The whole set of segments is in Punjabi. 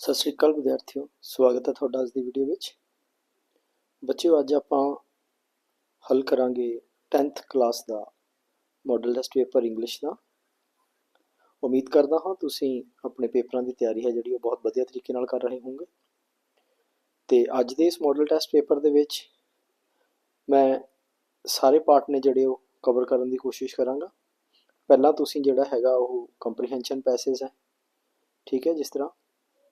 ਸਤਿ ਸ਼੍ਰੀ ਅਕਾਲ ਵਿਦਿਆਰਥੀਓ, ਸਵਾਗਤ ਹੈ ਤੁਹਾਡਾ ਅੱਜ ਦੀ ਵੀਡੀਓ ਵਿੱਚ। ਬੱਚਿਓ, ਅੱਜ ਆਪਾਂ ਹੱਲ ਕਰਾਂਗੇ 10th ਕਲਾਸ ਦਾ ਮਾਡਲ ਟੈਸਟ ਪੇਪਰ ਇੰਗਲਿਸ਼ ਦਾ। ਉਮੀਦ ਕਰਦਾ ਹਾਂ ਤੁਸੀਂ ਆਪਣੇ ਪੇਪਰਾਂ ਦੀ ਤਿਆਰੀ ਹੈ ਜਿਹੜੀ ਉਹ ਬਹੁਤ ਵਧੀਆ ਤਰੀਕੇ ਨਾਲ ਕਰ ਰਹੇ ਹੋਵੋਗੇ। ਤੇ ਅੱਜ ਦੇ ਇਸ ਮਾਡਲ ਟੈਸਟ ਪੇਪਰ ਦੇ ਵਿੱਚ ਮੈਂ ਸਾਰੇ ਪਾਰਟ ਨੇ ਜਿਹੜੇ ਉਹ ਕਵਰ ਕਰਨ ਦੀ ਕੋਸ਼ਿਸ਼ ਕਰਾਂਗਾ। ਪਹਿਲਾਂ ਤੁਸੀਂ ਜਿਹੜਾ ਹੈਗਾ ਉਹ ਕੰਪਰੀਹੈਂਸ਼ਨ ਪੈਸੇਜ ਹੈ। ਠੀਕ ਹੈ, ਜਿਸ ਤਰ੍ਹਾਂ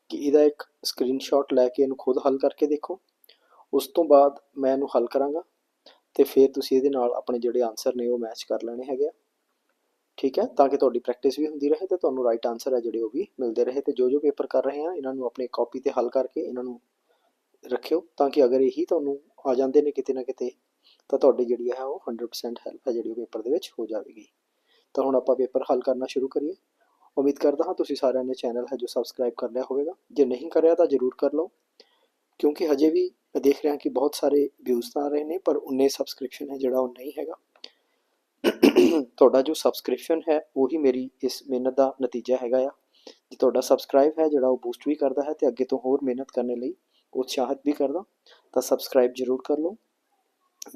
ਕਿ ਇਹਦਾ ਇੱਕ ਸਕਰੀਨਸ਼ਾਟ ਲੈ ਕੇ ਇਹਨੂੰ ਖੁਦ ਹੱਲ ਕਰਕੇ ਦੇਖੋ। ਉਸ ਤੋਂ ਬਾਅਦ ਮੈਂ ਇਹਨੂੰ ਹੱਲ ਕਰਾਂਗਾ ਤੇ ਫਿਰ ਤੁਸੀਂ ਇਹਦੇ ਨਾਲ ਆਪਣੇ ਜਿਹੜੇ ਆਨਸਰ ਨੇ ਉਹ ਮੈਚ ਕਰ ਲੈਣੇ ਹੈਗੇ ਆ। ਠੀਕ ਹੈ? ਤਾਂ ਕਿ ਤੁਹਾਡੀ ਪ੍ਰੈਕਟਿਸ ਵੀ ਹੁੰਦੀ ਰਹੇ ਤੇ ਤੁਹਾਨੂੰ ਰਾਈਟ ਆਨਸਰ ਹੈ ਜਿਹੜੇ ਉਹ ਵੀ ਮਿਲਦੇ ਰਹੇ ਤੇ ਜੋ ਜੋ ਪੇਪਰ ਕਰ ਰਹੇ ਆ, ਇਹਨਾਂ ਨੂੰ ਆਪਣੀ ਕਾਪੀ ਤੇ ਹੱਲ ਕਰਕੇ ਇਹਨਾਂ ਨੂੰ ਰੱਖਿਓ ਤਾਂ ਕਿ ਅਗਰ ਇਹੀ ਤੁਹਾਨੂੰ ਆ ਜਾਂਦੇ ਨੇ ਕਿਤੇ ਨਾ ਕਿਤੇ ਤਾਂ ਤੁਹਾਡੀ ਜਿਹੜੀ ਹੈ ਉਹ 100% ਹੈਲਪ ਹੈ ਜਿਹੜੀ ਉਹ ਪੇਪਰ ਦੇ ਵਿੱਚ ਹੋ ਜਾਵੇਗੀ। ਤਾਂ ਹੁਣ ਆਪਾਂ ਪੇਪਰ ਹੱਲ ਕਰਨਾ ਸ਼ੁਰੂ ਕਰੀਏ। ਉਮੀਦ ਕਰਦਾ ਹਾਂ ਤੁਸੀਂ ਸਾਰਿਆਂ ਨੇ ਚੈਨਲ ਹੈ ਜੋ ਸਬਸਕ੍ਰਾਈਬ ਕਰ ਲਿਆ ਹੋਵੇਗਾ। ਜੇ ਨਹੀਂ ਕਰਿਆ ਤਾਂ ਜਰੂਰ ਕਰ ਲਓ, ਕਿਉਂਕਿ ਹਜੇ ਵੀ ਮੈਂ ਦੇਖ ਰਿਹਾ ਕਿ ਬਹੁਤ ਸਾਰੇ ਵਿਊਜ਼ ਤਾਂ ਆ ਰਹੇ ਨੇ, ਪਰ ਉਨੇ ਸਬਸਕ੍ਰਿਪਸ਼ਨ ਹੈ ਜਿਹੜਾ ਉਹ ਨਹੀਂ ਹੈਗਾ। ਤੁਹਾਡਾ ਜੋ ਸਬਸਕ੍ਰਿਪਸ਼ਨ ਹੈ, ਉਹੀ ਮੇਰੀ ਇਸ ਮਿਹਨਤ ਦਾ ਨਤੀਜਾ ਹੈਗਾ ਆ। ਜੇ ਤੁਹਾਡਾ ਸਬਸਕ੍ਰਾਈਬ ਹੈ, ਜਿਹੜਾ ਉਹ ਬੂਸਟ ਵੀ ਕਰਦਾ ਹੈ ਤੇ ਅੱਗੇ ਤੋਂ ਹੋਰ ਮਿਹਨਤ ਕਰਨ ਲਈ ਉਤਸ਼ਾਹਿਤ ਵੀ ਕਰਦਾ, ਤਾਂ ਸਬਸਕ੍ਰਾਈਬ ਜਰੂਰ ਕਰ ਲਓ।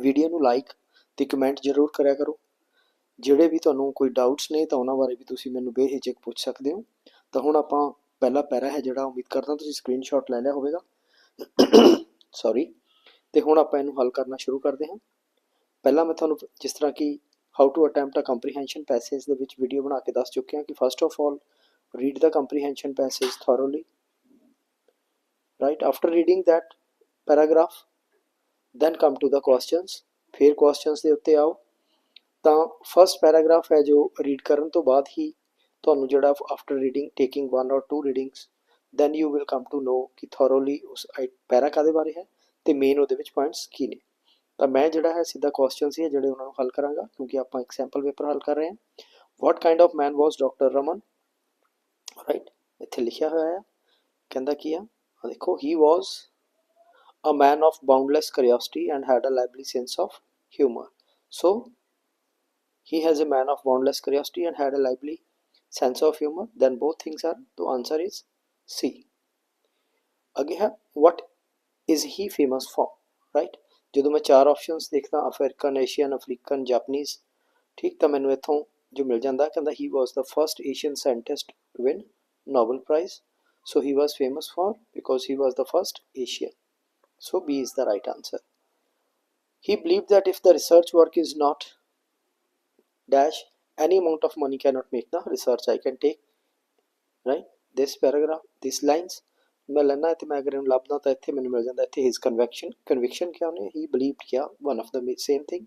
ਵੀਡੀਓ ਨੂੰ ਲਾਈਕ ਤੇ ਕਮੈਂਟ ਜਰੂਰ ਕਰਿਆ ਕਰੋ। ਜਿਹੜੇ ਵੀ ਤੁਹਾਨੂੰ ਕੋਈ ਡਾਊਟਸ ਨੇ ਤਾਂ ਉਹਨਾਂ ਬਾਰੇ ਵੀ ਤੁਸੀਂ ਮੈਨੂੰ ਬੇਹਿਜਕ ਪੁੱਛ ਸਕਦੇ ਹੋ। ਤਾਂ ਹੁਣ ਆਪਾਂ ਪਹਿਲਾ ਪੈਰਾ ਹੈ ਜਿਹੜਾ, ਉਮੀਦ ਕਰਦਾ ਤੁਸੀਂ ਸਕਰੀਨਸ਼ਾਟ ਲੈ ਲਿਆ ਹੋਵੇਗਾ। ਸੌਰੀ ਤੇ ਹੁਣ ਆਪਾਂ ਇਹਨੂੰ ਹੱਲ ਕਰਨਾ ਸ਼ੁਰੂ ਕਰਦੇ ਹਾਂ। ਪਹਿਲਾਂ ਮੈਂ ਤੁਹਾਨੂੰ ਜਿਸ ਤਰ੍ਹਾਂ ਕਿ how to attempt a comprehension passage ਦੇ ਵਿੱਚ ਵੀਡੀਓ ਬਣਾ ਕੇ ਦੱਸ ਚੁੱਕਿਆ ਹਾਂ ਕਿ first of all read the comprehension passage thoroughly right after reading that paragraph then come to the questions ਫਿਰ questions ਦੇ ਉੱਤੇ ਆਓ। ਤਾਂ ਫਸਟ ਪੈਰਾਗ੍ਰਾਫ ਹੈ ਜੋ ਰੀਡ ਕਰਨ ਤੋਂ ਬਾਅਦ ਹੀ ਤੁਹਾਨੂੰ ਜਿਹੜਾ after reading taking one or two readings then you will come to know ਕਿ ਥੋਰੋਲੀ ਉਸ ਪੈਰਾ ਕਾਦੇ ਬਾਰੇ ਹੈ ਤੇ ਮੇਨ ਉਹਦੇ ਵਿੱਚ ਪੁਆਇੰਟਸ ਕੀ ਨੇ। ਤਾਂ ਮੈਂ ਜਿਹੜਾ ਹੈ ਸਿੱਧਾ ਕੁਐਸਚਨਸ ਹੀ ਜਿਹੜੇ ਉਹਨਾਂ ਨੂੰ ਹੱਲ ਕਰਾਂਗਾ, ਕਿਉਂਕਿ ਆਪਾਂ ਇੱਕ ਸੈਂਪਲ ਪੇਪਰ ਹੱਲ ਕਰ ਰਹੇ ਹਾਂ। What kind of man was doctor Raman right ਇੱਥੇ ਲਿਖਿਆ ਹੋਇਆ ਹੈ। ਕਹਿੰਦਾ ਕੀ ਆ? ਦੇਖੋ he was a man of boundless curiosity and had a lively sense of humor so he has a man of boundless curiosity and had a lively sense of humor then both things are the answer is c ਅੱਗੇ ਹੈ what is he famous for right ਜਦੋਂ ਮੈਂ ਚਾਰ ਆਪਸ਼ਨਸ ਦੇਖਦਾ ਅਫਰੀਕਨ ਏਸ਼ੀਅਨ ਅਫਰੀਕਨ ਜਾਪਨੀਜ਼ ਠੀਕ ਤਾਂ ਮੈਨੂੰ ਇੱਥੋਂ ਜੋ ਮਿਲ ਜਾਂਦਾ ਕਹਿੰਦਾ he was the first asian scientist to win nobel prize so he was famous for because he was the first asian so b is the right answer he believed that if the research work is not dash any amount of money cannot make the research i can take right this paragraph these lines ਮੈਂ ਲੈਣਾ ਤੇ ਮੈਂ ਅਗਰ ਇਹਨੂੰ ਲੱਭਦਾ ਤਾਂ ਇੱਥੇ ਮੈਨੂੰ ਮਿਲ ਜਾਂਦਾ ਇੱਥੇ ਹਿਸ ਕਨਵੈਕਸ਼ਨ ਕਨਵਿਕਸ਼ਨ ਕਿਆ ਉਹਨੇ ਹੀ ਬਲੀਵਡ ਕਿਆ one of the same thing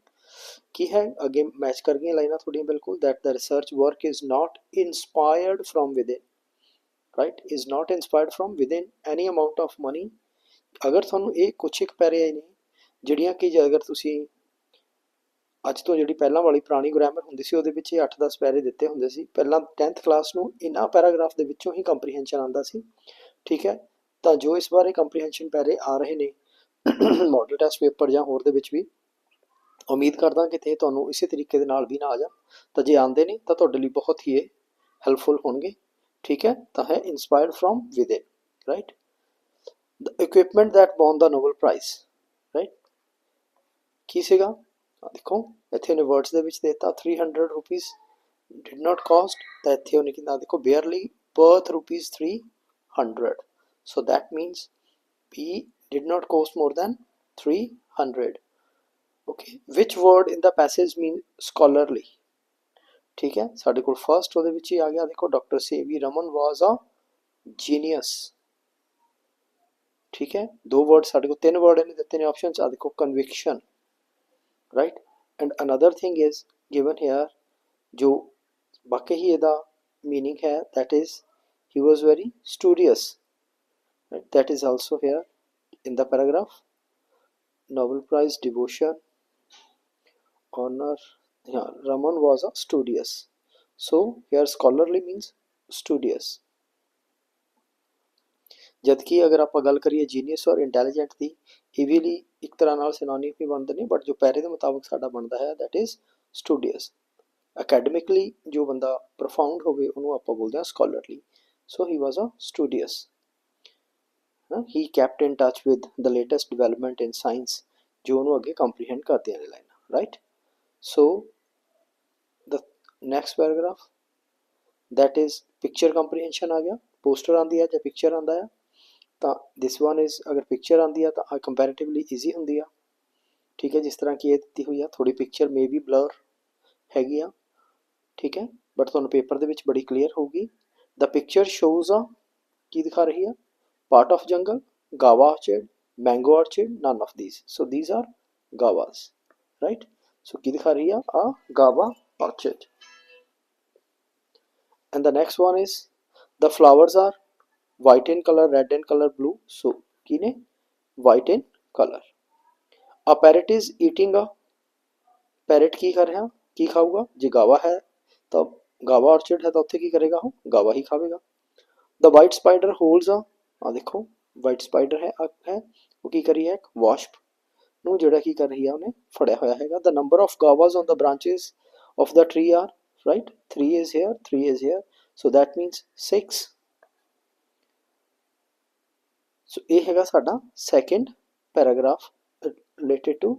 ਕੀ ਹੈ ਅੱਗੇ ਮੈਚ ਕਰ ਗਈਆਂ ਲਾਈਨਾਂ ਥੋੜੀਆਂ ਬਿਲਕੁਲ that the research work is not inspired from within right is not inspired from within any amount of money ਅਗਰ ਤੁਹਾਨੂੰ ਇਹ ਕੁਛ ਇੱਕ ਪੈਰੇ ਆਏ ਨੇ ਜਿਹੜੀਆਂ ਕਿ ਜੇ ਅਗਰ ਤੁਸੀਂ ਅੱਜ ਤੋਂ ਜਿਹੜੀ ਪਹਿਲਾਂ ਵਾਲੀ ਪੁਰਾਣੀ ਗ੍ਰਾਮਰ ਹੁੰਦੀ ਸੀ, ਉਹਦੇ ਵਿੱਚ ਇਹ 8-10 ਪੈਰੇ ਦਿੱਤੇ ਹੁੰਦੇ ਸੀ। ਪਹਿਲਾਂ 10th ਕਲਾਸ ਨੂੰ ਇਹਨਾਂ ਪੈਰਾਗ੍ਰਾਫ ਦੇ ਵਿੱਚੋਂ ਹੀ ਕੰਪਰੀਹੈਂਸ਼ਨ ਆਉਂਦਾ ਸੀ। ਠੀਕ ਹੈ? ਤਾਂ ਜੋ ਇਸ ਬਾਰੇ ਕੰਪਰੀਹੈਂਸ਼ਨ ਪੈਰੇ ਆ ਰਹੇ ਨੇ ਮਾਡਲ ਟੈਸਟ ਪੇਪਰ ਜਾਂ ਹੋਰ ਦੇ ਵਿੱਚ ਵੀ, ਉਮੀਦ ਕਰਦਾ ਕਿ ਤੇ ਤੁਹਾਨੂੰ ਇਸੇ ਤਰੀਕੇ ਦੇ ਨਾਲ ਵੀ ਨਾ ਆ ਜਾ ਤਾਂ ਜੇ ਆਉਂਦੇ ਨੇ, ਤਾਂ ਤੁਹਾਡੇ ਲਈ ਬਹੁਤ ਹੀ ਇਹ ਹੈਲਪਫੁਲ ਹੋਣਗੇ। ਠੀਕ ਹੈ? ਤਾਂ ਹੈ inspired from within right the equipment that won the Nobel Prize, right? ਕੀ ਸੀਗਾ? ਆ ਦੇਖੋ ਇੱਥੇ ਉਹਨੇ ਵਰਡਸ ਦੇ ਵਿੱਚ ਦਿੱਤਾ 300 ਰੁਪੀਸ ਡਿਡ ਨਾਟ ਕਾਸਟ ਤਾਂ ਇੱਥੇ ਉਹਨੇ ਕਿਹਾ ਦੇਖੋ barely worth rupees 300 so that means be did not cost more than 300 okay which word in the passage mean scholarly ਠੀਕ ਹੈ ਸਾਡੇ ਕੋਲ ਫਰਸਟ ਉਹਦੇ ਵਿੱਚ ਹੀ ਆ ਗਿਆ ਦੇਖੋ ਡਾਕਟਰ ਸੇਵੀ ਰਮਨ ਵਾਸ ਆ ਜੀਨੀਅਸ ਠੀਕ ਹੈ ਦੋ ਵਰਡ ਸਾਡੇ ਕੋਲ ਤਿੰਨ ਵਰਡ ਇਹਨੇ ਦਿੱਤੇ ਨੇ ਆਪਸ਼ਨਸ ਆ ਦੇਖੋ conviction Right and another thing is given here ਜੋ ਵਾਕਈ ਹੀ ਇਹਦਾ meaning ਹੈ that is he was very studious right? that is also here in the paragraph nobel prize devotion honor yeah raman was a studious so here scholarly means studious ਜਦਕਿ ਅਗਰ ਆਪਾਂ ਗੱਲ ਕਰੀਏ ਜੀਨੀਅਸ ਔਰ ਇੰਟੈਲੀਜੈਂਟ ਦੀ ਇਹ ਇੱਕ ਤਰ੍ਹਾਂ ਨਾਲ ਸਿਨੋਨਿਮ ਵੀ ਬਣਦੇ ਨੇ ਬਟ ਜੋ ਪੈਰੇ ਦੇ ਮੁਤਾਬਕ ਸਾਡਾ ਬਣਦਾ ਹੈ ਦੈਟ ਇਜ਼ ਸਟੂਡੀਅਸ ਅਕੈਡਮਿਕਲੀ ਜੋ ਬੰਦਾ profound ਹੋਵੇ, ਉਹਨੂੰ ਆਪਾਂ ਬੋਲਦੇ ਹਾਂ scholarly. So he was a studious. He kept in touch with the latest development in science ਜੋ ਉਹਨੂੰ ਅੱਗੇ ਕੰਪਰੀਹੈਂਡ ਕਰਦੀਆਂ ਨੇ ਲਾਈਨਾਂ right so the next paragraph that is picture comprehension ਆ ਗਿਆ ਪੋਸਟਰ ਆਂਦੀ ਹੈ ਜਾਂ ਪਿਕਚਰ ਆਂਦਾ ਹੈ? ਤਾਂ this one is ਅਗਰ ਪਿਕਚਰ ਆਂਦੀ ਆ ਤਾਂ ਕੰਪੈਰੀਟਿਵਲੀ ਈਜ਼ੀ ਹੁੰਦੀ ਆ ਠੀਕ ਹੈ ਜਿਸ ਤਰ੍ਹਾਂ ਕਿ ਇਹ ਦਿੱਤੀ ਹੋਈ ਆ ਥੋੜੀ ਪਿਕਚਰ ਮੇ ਵੀ ਬਲਰ ਹੈਗੀ ਆ ਠੀਕ ਹੈ ਬਟ ਤੁਹਾਨੂੰ ਪੇਪਰ ਦੇ ਵਿੱਚ ਬੜੀ ਕਲੀਅਰ ਹੋਊਗੀ ਦਾ ਪਿਕਚਰ ਸ਼ੋਜ਼ ਆ ਕੀ ਦਿਖਾ ਰਹੀ ਆ part of jungle guava orchard mango orchard none of these so these are guavas right so ਕੀ ਦਿਖਾ ਰਹੀ ਆ ਆ guava ਆਰਚਡ and the next one is the flowers are white in color red and color blue so kine white in color a parrot is eating a parrot ਕੀ ਕਰ ਰਿਹਾ ਕੀ ਖਾਊਗਾ ਜੇ ਗਾਵਾ ਹੈ ਤਾਂ ਗਾਵਾ ਔਰਚਿਡ ਹੈ ਤਾਂ ਉੱਥੇ ਕੀ ਕਰੇਗਾ ਉਹ ਗਾਵਾ ਹੀ ਖਾਵੇਗਾ ਦ ਵਾਈਟ ਸਪਾਈਡਰ ਹੋਲਡਸ ਆ ਆ ਦੇਖੋ ਵਾਈਟ ਸਪਾਈਡਰ ਹੈ ਅਕ ਹੈ ਉਹ ਕੀ ਕਰੀ ਹੈ ਇੱਕ ਵਾਸ਼ਪ ਨੂੰ ਜਿਹੜਾ ਕੀ ਕਰ ਰਹੀ ਹੈ ਉਹਨੇ ਫੜਿਆ ਹੋਇਆ ਹੈਗਾ the number of guavas on the branches of the tree are right 3 is here 3 is here so that means 6 so ਇਹ ਹੈਗਾ ਸਾਡਾ second paragraph related to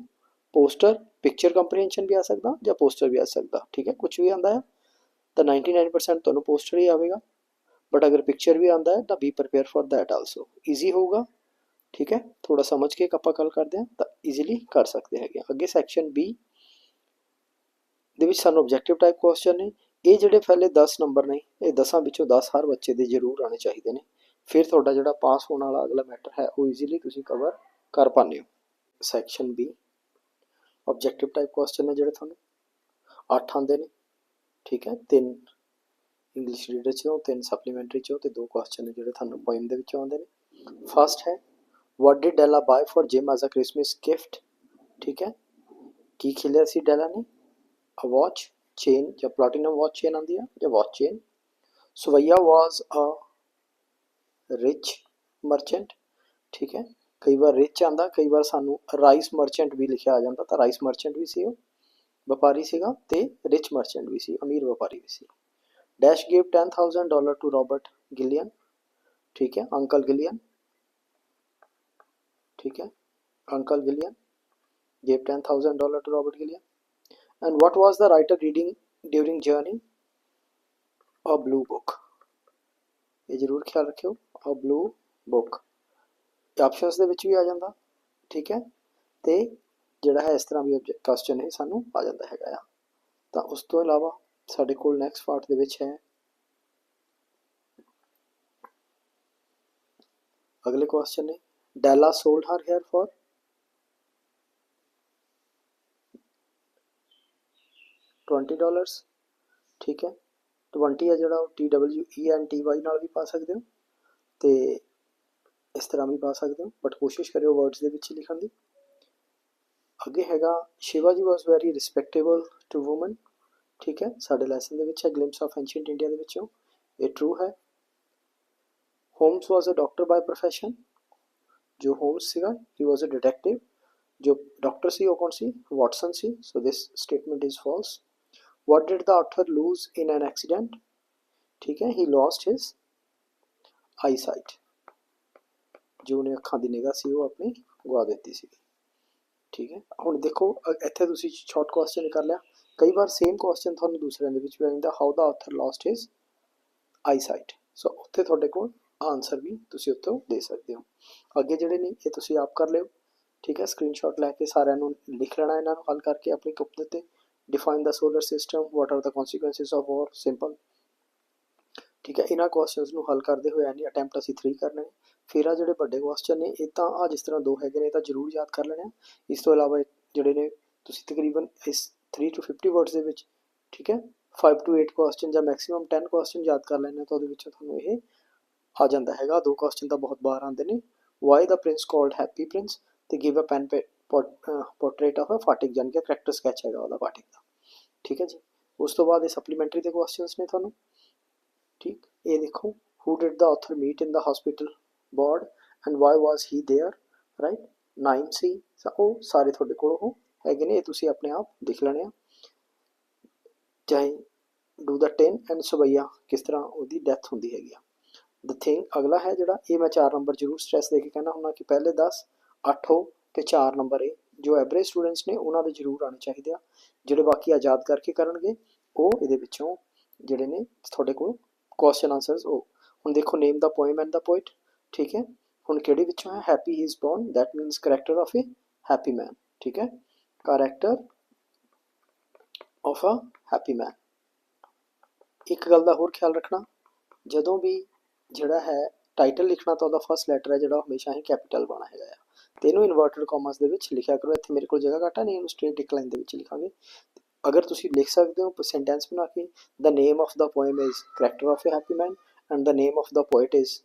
poster picture comprehension ਵੀ ਆ ਸਕਦਾ ਜਾਂ ਪੋਸਟਰ ਵੀ ਆ ਸਕਦਾ, ਠੀਕ ਹੈ? ਕੁਝ ਵੀ ਆਂਦਾ ਹੈ, ਤਾਂ 99% ਤੁਹਾਨੂੰ ਪੋਸਟਰ ਹੀ ਆਵੇਗਾ ਬਟ ਅਗਰ ਪਿਕਚਰ ਵੀ ਆਂਦਾ ਹੈ, ਤਾਂ be prepare for that also easy ਹੋਊਗਾ, ਠੀਕ ਹੈ? ਥੋੜਾ ਸਮਝ ਕੇ ਆਪਾਂ ਗੱਲ ਕਰਦੇ ਹਾਂ, ਤਾਂ ਈਜ਼ੀਲੀ ਕਰ ਸਕਦੇ ਹੈਗੇ ਅੱਗੇ ਸੈਕਸ਼ਨ ਬੀ ਦੇ ਵਿੱਚ ਸਾਨੂੰ ਆਬਜੈਕਟਿਵ ਟਾਈਪ ਕੁਐਸਚਨ ਨੇ। ਇਹ ਜਿਹੜੇ ਪਹਿਲੇ 10 ਨੰਬਰ ਨੇ, ਇਹ 10ਾਂ ਵਿੱਚੋਂ 10 ਹਰ ਬੱਚੇ ਦੇ ਜ਼ਰੂਰ ਆਣੇ ਚਾਹੀਦੇ ਨੇ। ਫਿਰ ਤੁਹਾਡਾ ਜਿਹੜਾ ਪਾਸ ਹੋਣ ਵਾਲਾ ਅਗਲਾ ਮੈਟਰ ਹੈ, ਉਹ ਈਜ਼ੀਲੀ ਤੁਸੀਂ ਕਵਰ ਕਰ ਪਾਉਂਦੇ ਹੋ। Section B objective type question ਨੇ ਜਿਹੜੇ ਤੁਹਾਨੂੰ 8 ਆਉਂਦੇ ਨੇ, ਠੀਕ ਹੈ? ਤਿੰਨ ਇੰਗਲਿਸ਼ ਰੀਡਰ ਚੋਂ ਤਿੰਨ ਸਪਲੀਮੈਂਟਰੀ ਚੋਂ ਤੇ ਦੋ ਕੁਐਸਚਨ ਨੇ ਜਿਹੜੇ ਤੁਹਾਨੂੰ ਪੋਇਮ ਦੇ ਵਿੱਚੋਂ ਆਉਂਦੇ ਨੇ। ਫਸਟ ਹੈ what did Della buy for Jim as a Christmas gift ਠੀਕ ਹੈ? ਕੀ ਖਿਲਿਆ ਸੀ ਡੈਲਾ ਨੇ? A watch chain ਜਾਂ platinum watch ਚੇਨ ਆਉਂਦੀ ਆ ਜਾਂ watch ਚੇਨ ਸੁਵਈਆ was ਅ ਰਿਚ ਮਰਚੈਂਟ ਠੀਕ ਹੈ ਕਈ ਵਾਰ ਰਿਚ ਆਂਦਾ ਕਈ ਵਾਰ ਸਾਨੂੰ ਰਾਈਸ ਮਰਚੈਂਟ ਵੀ ਲਿਖਿਆ ਆ ਜਾਂਦਾ ਤਾਂ ਰਾਈਸ ਮਰਚੈਂਟ ਵੀ ਸੀ ਉਹ ਵਪਾਰੀ ਸੀਗਾ ਤੇ ਰਿਚ ਮਰਚੈਂਟ ਵੀ ਸੀ ਅਮੀਰ ਵਪਾਰੀ ਵੀ ਸੀ dash gave 10000 dollar to Robert Gillian ਠੀਕ ਹੈ ਅੰਕਲ ਗਿਲੀਅਨ ਠੀਕ ਹੈ uncle Gillian gave 10000 dollar to Robert Gillian And what was the writer reading during journey? A blue book. ਇਹ ਜ਼ਰੂਰ ਖਿਆਲ ਰੱਖਿਓ a blue book ਆਪਸ਼ਨਸ ਦੇ ਵਿੱਚ ਵੀ ਆ ਜਾਂਦਾ, ਠੀਕ ਹੈ? ਤੇ ਜਿਹੜਾ ਹੈ ਇਸ ਤਰ੍ਹਾਂ ਵੀ ਕੁਐਸਚਨ ਇਹ ਸਾਨੂੰ ਆ ਜਾਂਦਾ ਹੈਗਾ ਆ। ਤਾਂ ਉਸ ਤੋਂ ਇਲਾਵਾ ਸਾਡੇ ਕੋਲ ਨੈਕਸਟ ਪਾਰਟ ਦੇ ਵਿੱਚ ਹੈ। ਅਗਲੇ ਕੁਐਸਚਨ ਨੇ Della sold her hair for $20 dollars ਠੀਕ ਹੈ? 20 ਹੈ ਜਿਹੜਾ ਉਹ TWE ਐਂਡ TY ਨਾਲ ਵੀ ਪਾ ਸਕਦੇ ਹੋ। ਤੇ ਇਸ ਤਰ੍ਹਾਂ ਵੀ ਪਾ ਸਕਦੇ ਹੋ ਬਟ ਕੋਸ਼ਿਸ਼ ਕਰਿਓ ਵਰਡਸ ਦੇ ਵਿੱਚ ਹੀ ਲਿਖਣ ਦੀ। ਅੱਗੇ ਹੈਗਾ Shiva ji was very respectable to women ਠੀਕ ਹੈ? ਸਾਡੇ ਲੈਸਨ ਦੇ ਵਿੱਚ ਹੈ ਗਲਿੰਪਸ ਆਫ ਐਂਸ਼ੀਅੰਟ ਇੰਡੀਆ ਦੇ ਵਿੱਚੋਂ। ਇਹ ਟਰੂ ਹੈ। Holmes was a doctor by profession ਜੋ ਹੋਮਸ ਸੀਗਾ ਹੀ ਵਾਸ ਅ ਡਿਟੈਕਟਿਵ ਜੋ ਡਾਕਟਰ ਸੀ, ਉਹ ਕੌਣ ਸੀ? Watson C. So this statement is false what did the author lose in an accident? ਠੀਕ ਹੈ, he lost his eyesight ਜੋ ਨੇ ਅੱਖਾਂ ਦੀ ਨਿਗਾਹ ਸੀ, ਉਹ ਆਪਣੀ ਗਵਾ ਦਿੱਤੀ ਸੀ। ਠੀਕ ਹੈ? ਹੁਣ ਦੇਖੋ ਇੱਥੇ ਤੁਸੀਂ ਸ਼ਾਰਟ ਕੁਐਸਚਨ ਕਰ ਲਿਆ। ਕਈ ਵਾਰ ਸੇਮ ਕੁਐਸਚਨ ਤੁਹਾਨੂੰ ਦੂਸਰਿਆਂ ਦੇ ਵਿੱਚ ਵੀ ਆ ਜਾਂਦਾ how the author lost his eyesight so ਉੱਥੇ ਤੁਹਾਡੇ ਕੋਲ ਆਨਸਰ ਵੀ ਤੁਸੀਂ ਉੱਥੋਂ ਦੇ ਸਕਦੇ ਹੋ। ਅੱਗੇ ਜਿਹੜੇ ਨੇ, ਇਹ ਤੁਸੀਂ ਆਪ ਕਰ ਲਿਓ। ਠੀਕ ਹੈ? ਸਕਰੀਨਸ਼ਾਟ ਲੈ ਕੇ ਸਾਰਿਆਂ ਨੂੰ ਲਿਖ ਲੈਣਾ, ਇਹਨਾਂ ਨੂੰ ਹੱਲ ਕਰਕੇ ਆਪਣੀ ਕਾਪੀ ਦੇ ਉੱਤੇ define the solar system what are the consequences of war? Simple ਠੀਕ ਹੈ, ਇਹਨਾਂ ਕੁਐਸਚਨਸ ਨੂੰ ਹੱਲ ਕਰਦੇ ਹੋਏ ਐਨੀ ਅਟੈਂਪਟ ਅਸੀਂ 3 ਕਰਨੇ ਨੇ। ਫਿਰ ਆ ਜਿਹੜੇ ਵੱਡੇ ਕੁਐਸਚਨ ਨੇ, ਇਹ ਤਾਂ ਆ ਜਿਸ ਤਰ੍ਹਾਂ ਦੋ ਹੈਗੇ ਨੇ, ਇਹ ਤਾਂ ਜ਼ਰੂਰ ਯਾਦ ਕਰ ਲੈਣੇ ਆ। ਇਸ ਤੋਂ ਇਲਾਵਾ ਜਿਹੜੇ ਨੇ, ਤੁਸੀਂ ਤਕਰੀਬਨ ਇਸ 3 to 50 ਵਰਡਸ ਦੇ ਵਿੱਚ, ਠੀਕ ਹੈ 5 to 8 ਕੁਐਸਚਨ ਜਾਂ ਮੈਕਸਿਮਮ 10 ਕੁਐਸਚਨ ਯਾਦ ਕਰ ਲੈਣੇ ਤਾਂ ਉਹਦੇ ਵਿੱਚੋਂ ਤੁਹਾਨੂੰ ਇਹ ਆ ਜਾਂਦਾ ਹੈਗਾ। ਦੋ ਕੁਐਸਚਨ ਤਾਂ ਬਹੁਤ ਬਾਰ ਆਉਂਦੇ ਨੇ। Why the prince called happy prince ਤੇ give a pen portrait of a Phatik ਜਾਨ ਕੇ ਕਰੈਕਟਰ ਸਕੈਚ ਹੈਗਾ ਉਹਦਾ ਫਾਟਿਕ ਦਾ। ਠੀਕ ਹੈ ਜੀ। ਉਸ ਤੋਂ ਬਾਅਦ ਇਹ ਸਪਲੀਮੈਂਟਰੀ ਦੇ ਕੁਐਸਚਨਸ ਨੇ ਤੁਹਾਨੂੰ। ਠੀਕ ਇਹ ਦੇਖੋ who did the author meet in the hospital board and why was he there? Right? 9c ਸੋ ਉਹ ਸਾਰੇ ਤੁਹਾਡੇ ਕੋਲ ਉਹ ਹੈਗੇ ਨੇ ਇਹ ਤੁਸੀਂ ਆਪਣੇ ਆਪ ਦੇਖ ਲੈਣੇ ਆ ਚਾਹੇ ਡੂ ਦਾ 10 ਐਂਡ ਸਵਈਆ ਕਿਸ ਤਰ੍ਹਾਂ ਉਹਦੀ ਡੈਥ ਹੁੰਦੀ ਹੈਗੀ ਆ ਦ ਥਿੰਗ ਅਗਲਾ ਹੈ ਜਿਹੜਾ ਇਹ ਮੈਂ 4 ਨੰਬਰ ਜ਼ਰੂਰ ਸਟ੍ਰੈਸ ਦੇ ਕੇ ਕਹਿਣਾ ਹੁੰਦਾ ਕਿ ਪਹਿਲੇ 10 8 ਹੋ ਤੇ 4 ਨੰਬਰ ਇਹ ਜੋ ਐਵਰੇਜ ਸਟੂਡੈਂਟਸ ਨੇ ਉਹਨਾਂ ਦੇ ਜ਼ਰੂਰ ਆਣੇ ਚਾਹੀਦੇ ਆ ਜਿਹੜੇ ਬਾਕੀ ਆਜ਼ਾਦ ਕਰਕੇ ਕਰਨਗੇ ਉਹ ਇਹਦੇ ਵਿੱਚੋਂ ਜਿਹੜੇ ਨੇ ਤੁਹਾਡੇ ਕੋਲ ਕੁਐਸਚਨ ਆਨਸਰਸ ਉਹ ਹੁਣ ਦੇਖੋ name the poem and the poet ਠੀਕ ਹੈ? ਹੁਣ ਕਿਹੜੇ ਵਿੱਚੋਂ ਹੈ? Happy is born that means character of a happy man ਠੀਕ ਹੈ? Character of a happy man ਇੱਕ ਗੱਲ ਦਾ ਹੋਰ ਖਿਆਲ ਰੱਖਣਾ, ਜਦੋਂ ਵੀ ਜਿਹੜਾ ਹੈ ਟਾਈਟਲ ਲਿਖਣਾ, ਤਾਂ ਉਹਦਾ ਫਸਟ ਲੈਟਰ ਹੈ ਜਿਹੜਾ ਹਮੇਸ਼ਾ ਹੀ ਕੈਪੀਟਲ ਬਣਾ ਹੈਗਾ ਤੇ ਇਹਨੂੰ ਇਨਵਰਟਡ ਕਾਮਸ ਦੇ ਵਿੱਚ ਲਿਖਿਆ ਕਰੋ, ਇੱਥੇ ਮੇਰੇ ਕੋਲ ਜਗ੍ਹਾ ਘੱਟ ਹੈ ਨਹੀਂ ਇਹਨੂੰ ਸਟ੍ਰੇਟ ਇੱਕ ਲਾਈਨ ਦੇ ਵਿੱਚ ਲਿਖਾਂਗੇ। ਅਗਰ ਤੁਸੀਂ ਲਿਖ ਸਕਦੇ ਹੋ ਸੈਂਟੈਂਸ ਬਣਾ ਕੇ the name of the poem is character of a happy man and the name of the poet is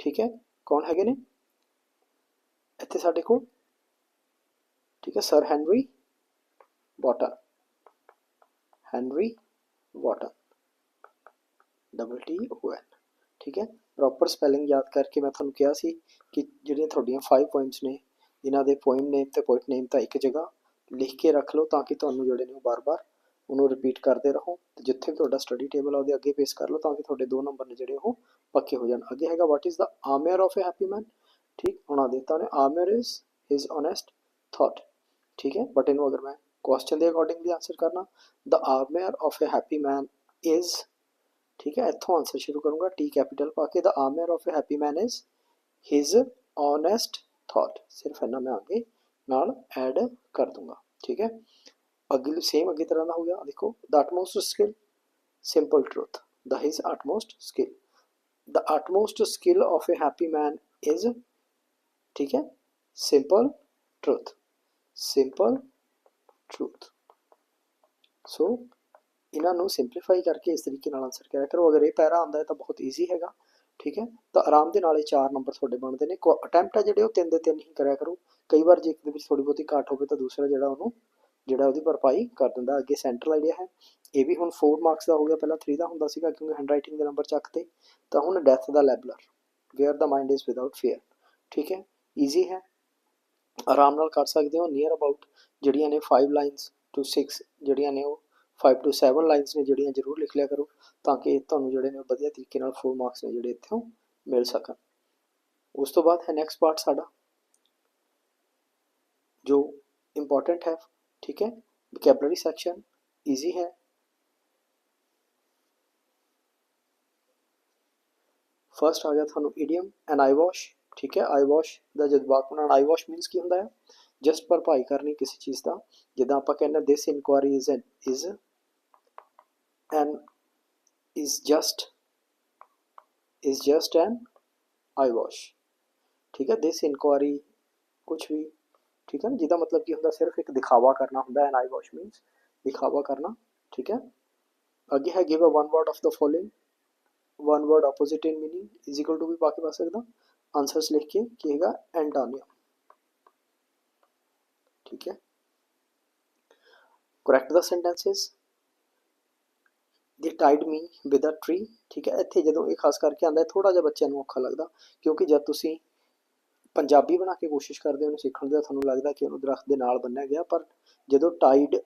ਠੀਕ ਹੈ? ਕੌਣ ਹੈਗੇ ਨੇ? ਇੱਥੇ ਸਾਡੇ ਕੋਲ, ਠੀਕ ਹੈ sir Henry Wotton Henry Wotton double T O N ਠੀਕ ਹੈ? ਪ੍ਰੋਪਰ ਸਪੈਲਿੰਗ ਯਾਦ ਕਰਕੇ ਮੈਂ ਤੁਹਾਨੂੰ ਕਿਹਾ ਸੀ ਕਿ ਜਿਹੜੀਆਂ ਤੁਹਾਡੀਆਂ 5 ਪੁਆਇੰਟਸ ਨੇ, ਜਿਨ੍ਹਾਂ ਦੇ ਪੋਇਮ ਨੇਮ ਤੇ ਪੋਇਟ ਨੇਮ ਤਾਂ ਇੱਕ ਜਗ੍ਹਾ ਲਿਖ ਕੇ ਰੱਖ ਲਓ ਤਾਂ ਕਿ ਤੁਹਾਨੂੰ ਜਿਹੜੇ ਨੇ ਉਹ ਬਾਰ-ਬਾਰ ਉਹਨੂੰ ਰਿਪੀਟ ਕਰਦੇ ਰਹੋ ਤੇ ਜਿੱਥੇ ਵੀ ਤੁਹਾਡਾ ਸਟੱਡੀ ਟੇਬਲ ਆ ਉਹਦੇ ਅੱਗੇ ਪੇਸ ਕਰ ਲਓ ਤਾਂ ਕਿ ਤੁਹਾਡੇ ਦੋ ਨੰਬਰ ਨੇ ਜਿਹੜੇ ਉਹ ਪੱਕੇ ਹੋ ਜਾਣ। ਅੱਗੇ ਹੈਗਾ what is the armour of a happy man ਠੀਕ ਉਹਨਾਂ ਦਿੱਤਾ ਨੇ armour is his honest thought ਠੀਕ ਹੈ ਬਟ ਇਹਨੂੰ ਅਗਰ ਮੈਂ ਕੁਐਸਚਨ ਦੇ ਅਕੋਰਡਿੰਗਲੀ ਆਨਸਰ ਕਰਨਾ the armour of a happy man is ਠੀਕ ਹੈ, ਇੱਥੋਂ ਆਨਸਰ ਸ਼ੁਰੂ ਕਰੂੰਗਾ ਟੀ ਕੈਪੀਟਲ ਪਾ ਕੇ। The armour of a happy man is his honest thought ਸਿਰਫ ਇਹਨਾਂ ਮੈਂ ਅੱਗੇ ਨਾਲ ਐਡ ਕਰ ਦੂੰਗਾ ਠੀਕ ਹੈ ਅਗਲੀ ਸੇਮ ਅੱਗੇ ਤਰ੍ਹਾਂ ਦਾ ਹੋ ਗਿਆ ਦੇਖੋ the utmost skill simple truth the his utmost skill the utmost skill of a happy man is ਠੀਕ ਹੈ simple truth simple truth so ਇਹਨਾਂ ਨੂੰ ਸਿੰਪਲੀਫਾਈ ਕਰਕੇ ਇਸ ਤਰੀਕੇ ਨਾਲ ਆਨਸਰ ਕਰਿਆ ਕਰੋ ਅਗਰ ਇਹ ਪੈਰਾ ਆਉਂਦਾ ਹੈ ਤਾਂ ਬਹੁਤ ਈਜ਼ੀ ਹੈਗਾ ਠੀਕ ਹੈ? ਤਾਂ ਆਰਾਮ ਦੇ ਨਾਲ ਇਹ ਚਾਰ ਨੰਬਰ ਤੁਹਾਡੇ ਬਣਦੇ ਨੇ। ਅਟੈਂਪਟ ਆ ਜਿਹੜੇ ਉਹ ਤਿੰਨ ਦੇ ਤਿੰਨ ਹੀ ਕਰਿਆ ਕਰੋ। ਕਈ ਵਾਰ ਜੇ ਇੱਕ ਦੇ ਵਿੱਚ ਥੋੜੀ ਬਹੁਤੀ ਘਾਟ ਹੋਵੇ ਤਾਂ ਦੂਸਰਾ ਜਿਹੜਾ ਉਹਨੂੰ, ਜਿਹੜਾ ਉਹਦੀ ਭਰਪਾਈ ਕਰ ਦਿੰਦਾ। ਅੱਗੇ ਸੈਂਟਰਲ ਆਈਡੀਆ ਹੈ ਇਹ ਵੀ ਹੁਣ 4 ਮਾਰਕਸ ਦਾ ਹੋ ਗਿਆ। ਪਹਿਲਾਂ 3 ਦਾ ਹੁੰਦਾ ਸੀਗਾ ਕਿਉਂਕਿ ਹੈਂਡਰਾਈਟਿੰਗ ਦੇ ਨੰਬਰ ਚੱਕਤੇ ਤਾਂ। ਹੁਣ death the labeller where the mind is without fear ਠੀਕ ਹੈ? ਈਜ਼ੀ ਹੈ। ਆਰਾਮ ਨਾਲ ਕਰ ਸਕਦੇ ਹੋ। ਨੀਅਰ ਅਬਾਊਟ ਜਿਹੜੀਆਂ ਨੇ 5 ਲਾਈਨਸ ਟੂ 6 ਜਿਹੜੀਆਂ ਨੇ ਉਹ 5 ਟੂ 7 ਲਾਈਨਸ ਨੇ ਜਿਹੜੀਆਂ ਜ਼ਰੂਰ ਲਿਖ ਲਿਆ ਕਰੋ ਤਾਂ ਕਿ ਤੁਹਾਨੂੰ ਜਿਹੜੇ ਨੇ ਵਧੀਆ ਤਰੀਕੇ ਨਾਲ 4 ਮਾਰਕਸ ਨੇ ਜਿਹੜੇ ਇੱਥੋਂ ਮਿਲ ਸਕਣ। ਉਸ ਤੋਂ ਬਾਅਦ ਹੈ ਨੈਕਸਟ ਪਾਰਟ ਸਾਡਾ, ਜੋ ਇੰਪੋਰਟੈਂਟ ਹੈ, ਠੀਕ ਹੈ? ਵੋਕੈਬਲਰੀ ਸੈਕਸ਼ਨ ਈਜ਼ੀ ਹੈ। ਫਰਸਟ ਆ ਗਿਆ ਤੁਹਾਨੂੰ ਇਡੀਅਮ ਐਂਡ ਆਈ ਵਾਸ਼ ਠੀਕ ਹੈ? ਆਈ ਵਾਸ਼ ਦਾ ਜਦ ਵਾਕ ਬਣਾਉਣਾ ਆਈ ਵਾਸ਼ ਮੀਨਸ ਕੀ ਹੁੰਦਾ ਹੈ? ਜਸਟ ਭਰਪਾਈ ਕਰਨੀ ਕਿਸੇ ਚੀਜ਼ ਦਾ, ਜਿੱਦਾਂ ਆਪਾਂ ਕਹਿੰਦੇ this inquiry is is an is just is just an eyewash ਠੀਕ ਹੈ ਦਿਸ ਇਨਕੁਆਰੀ ਕੁਝ ਵੀ ਠੀਕ ਹੈ ਜਿਹਦਾ ਮਤਲਬ ਕੀ ਹੁੰਦਾ ਸਿਰਫ ਇੱਕ ਦਿਖਾਵਾ ਕਰਨਾ ਹੁੰਦਾ ਐਨ ਆਈ ਵਾਸ਼ ਮੀਨਸ ਦਿਖਾਵਾ ਕਰਨਾ ਠੀਕ ਹੈ ਅੱਗੇ ਹੈ give a one word of the following one word opposite in meaning is equal to ਵੀ ਪਾ ਕੇ ਪਾ ਸਕਦਾ ਆਨਸਰਸ ਲਿਖ ਕੇ ਕੀ ਹੈਗਾ ਐਂਟੋਨੀਅਮ ਠੀਕ ਹੈ correct the sentences they tied me with a tree, ਠੀਕ ਹੈ? ਇੱਥੇ ਜਦੋਂ ਇਹ ਖਾਸ ਕਰਕੇ ਆਂਦਾ ਹੈ ਥੋੜਾ ਜਿਹਾ ਬੱਚਿਆਂ ਨੂੰ ਔਖਾ ਲੱਗਦਾ, ਕਿਉਂਕਿ ਜਦ ਤੁਸੀਂ ਪੰਜਾਬੀ ਬਣਾ ਕੇ ਕੋਸ਼ਿਸ਼ ਕਰਦੇ ਹੋ, ਉਹਨੂੰ ਸਿੱਖਣ ਦਾ ਤੁਹਾਨੂੰ ਲੱਗਦਾ ਕਿ ਉਹਨੂੰ ਦਰਖਤ ਦੇ ਨਾਲ ਬੰਨਿਆ ਗਿਆ, ਪਰ ਜਦੋਂ ਟਾਈਡ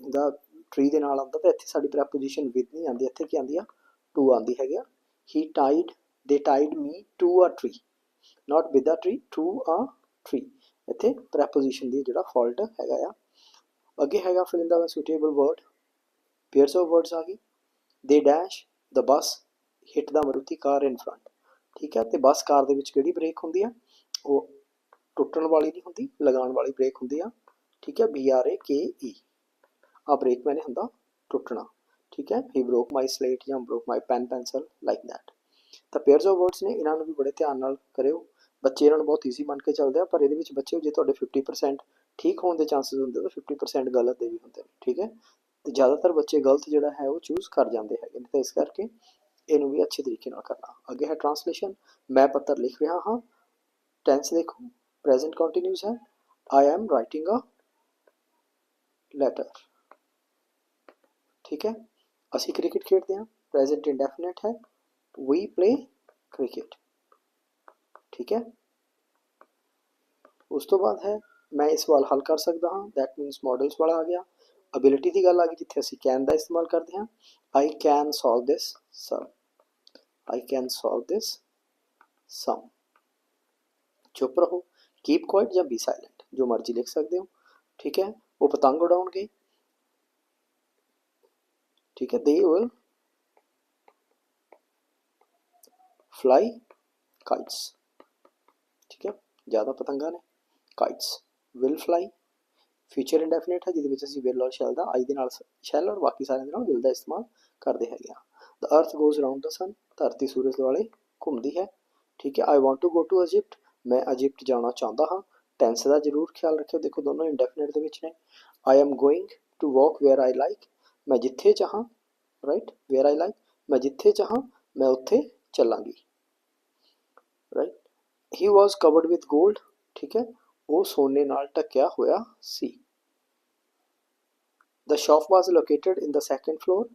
ਦਾ ਟ੍ਰੀ ਦੇ ਨਾਲ ਆਉਂਦਾ, ਤਾਂ ਇੱਥੇ ਸਾਡੀ ਪ੍ਰੈਪੋਜੀਸ਼ਨ ਵਿਦ ਨਹੀਂ ਆਉਂਦੀ, ਇੱਥੇ ਕੀ ਆਉਂਦੀ ਆ? ਟੂ ਆਉਂਦੀ ਹੈਗੀ ਆ। He tied they tied me to a tree not with a tree to a tree ਇੱਥੇ ਪ੍ਰੈਪੋਜੀਸ਼ਨ ਦੀ ਜਿਹੜਾ ਫਾਲਟ ਹੈਗਾ ਆ। ਅੱਗੇ ਹੈਗਾ fill in the suitable word pairs of words ਆ ਗਈ। ਦੇ dash the bus hit the Maruti car in front ਠੀਕ ਹੈ? ਤੇ ਬੱਸ ਕਾਰ ਦੇ ਵਿੱਚ ਕਿਹੜੀ ਬ੍ਰੇਕ ਹੁੰਦੀ ਆ? ਉਹ ਟੁੱਟਣ ਵਾਲੀ ਨਹੀਂ ਹੁੰਦੀ, ਲਗਾਉਣ ਵਾਲੀ ਬ੍ਰੇਕ ਹੁੰਦੀ ਆ। ਠੀਕ ਹੈ? ਬੀ ਆਰ ਏ ਕੇ ਈ ਆ ਬ੍ਰੇਕ ਮੈਨੇ ਹੁੰਦਾ ਟੁੱਟਣਾ। ਠੀਕ ਹੈ? ਹੀ ਬ੍ਰੋਕ ਮਾਈ ਸਲੇਟ ਜਾਂ broke my pen pencil like that ਤਾਂ ਪੇਅਰਸ ਆਫ ਵਰਡਸ ਨੇ, ਇਹਨਾਂ ਨੂੰ ਵੀ ਬੜੇ ਧਿਆਨ ਨਾਲ ਕਰਿਓ। ਬੱਚੇ ਇਹਨਾਂ ਨੂੰ ਬਹੁਤ ਈਜ਼ੀ ਮੰਨ ਕੇ ਚੱਲਦੇ ਆ, ਪਰ ਇਹਦੇ ਵਿੱਚ ਬੱਚੇ ਜੇ ਤੁਹਾਡੇ 50% ਠੀਕ ਹੋਣ ਦੇ ਚਾਂਸਸ ਹੁੰਦੇ, ਤਾਂ 50% ਗਲਤ ਦੇ ਵੀ ਹੁੰਦੇ ਨੇ। ਠੀਕ ਹੈ? ਤੇ ਜ਼ਿਆਦਾਤਰ ਬੱਚੇ ਗਲਤ ਜਿਹੜਾ ਹੈ ਉਹ ਚੂਜ਼ ਕਰ ਜਾਂਦੇ ਹੈਗੇ ਨੇ, ਤਾਂ ਇਸ ਕਰਕੇ ਇਹਨੂੰ ਵੀ ਅੱਛੇ ਤਰੀਕੇ ਨਾਲ ਕਰਨਾ। ਅੱਗੇ ਹੈ ਟ੍ਰਾਂਸਲੇਸ਼ਨ ਮੈਂ ਪੱਤਰ ਲਿਖ ਰਿਹਾ ਹਾਂ। ਟੈਂਸ ਦੇਖੋ। ਪ੍ਰੈਜ਼ੈਂਟ ਕੰਟੀਨਿਊਸ ਹੈ। I am writing a letter ਠੀਕ ਹੈ? ਅਸੀਂ ਕ੍ਰਿਕਟ ਖੇਡਦੇ ਹਾਂ। ਪ੍ਰੈਜ਼ੈਂਟ ਇੰਡੈਫੀਨਿਟ ਹੈ। ਵੀ ਪਲੇ ਕ੍ਰਿਕਟ ਠੀਕ ਹੈ? ਉਸ ਤੋਂ ਬਾਅਦ ਹੈ, ਮੈਂ ਇਸ ਸਵਾਲ ਹੱਲ ਕਰ ਸਕਦਾ ਹਾਂ। That means models ਵਾਲਾ ਆ ਗਿਆ। Ability ਦੀ ਗੱਲ ਆ ਗਈ, ਜਿੱਥੇ ਅਸੀਂ can ਦਾ ਇਸਤੇਮਾਲ ਕਰਦੇ ਹਾਂ। I can solve this sir I can solve this some ਚੁੱਪ ਰਹੋ। ਕੀਪ ਕੁਆਇਟ ਜਾਂ ਬੀ ਸਾਇਲੈਂਟ ਜੋ ਮਰਜ਼ੀ ਲਿਖ ਸਕਦੇ ਹੋ। ਠੀਕ ਹੈ? ਉਹ ਪਤੰਗ ਉਡਾਉਣਗੇ। ਠੀਕ ਹੈ? They will fly kites ਠੀਕ ਹੈ? ਜ਼ਿਆਦਾ ਪਤੰਗਾਂ ਨੇ। Kites will fly future indefinite ਹੈ, ਜਿਹਦੇ ਵਿੱਚ ਅਸੀਂ ਵਿਲ ਔਰ ਸ਼ੈਲ ਦਾ ਆਈ ਦੇ ਨਾਲ ਸ਼ੈਲ ਔਰ ਬਾਕੀ ਸਾਰਿਆਂ ਦੇ ਨਾਲ ਵਿਲ ਦਾ ਇਸਤੇਮਾਲ ਕਰਦੇ ਹੈਗੇ ਆ the ਅਰਥ ਗੋਜ਼ around the ਸਨ ਧਰਤੀ ਸੂਰਜ ਦੁਆਲੇ ਘੁੰਮਦੀ ਹੈ। ਠੀਕ ਹੈ I want to go to Egypt ਮੈਂ ਇਜਿਪਟ ਜਾਣਾ ਚਾਹੁੰਦਾ ਹਾਂ। ਟੈਂਸ ਦਾ ਜ਼ਰੂਰ ਖਿਆਲ ਰੱਖਿਓ, ਦੇਖੋ ਦੋਨੋਂ ਇੰਡੈਫੀਨਿਟ ਦੇ ਵਿੱਚ ਨੇ। I am going to walk where I like ਮੈਂ ਜਿੱਥੇ ਚਾਹਾਂ ਰਾਈਟ ਵੇਅਰ ਆਈ ਲਾਈਕ ਮੈਂ ਜਿੱਥੇ ਚਾਹਾਂ, ਮੈਂ ਉੱਥੇ ਚੱਲਾਂਗੀ। Right he was covered with gold, ਠੀਕ ਹੈ। ਉਹ ਸੋਨੇ ਨਾਲ ਢੱਕਿਆ ਹੋਇਆ ਸੀ। The shop was located in the second floor.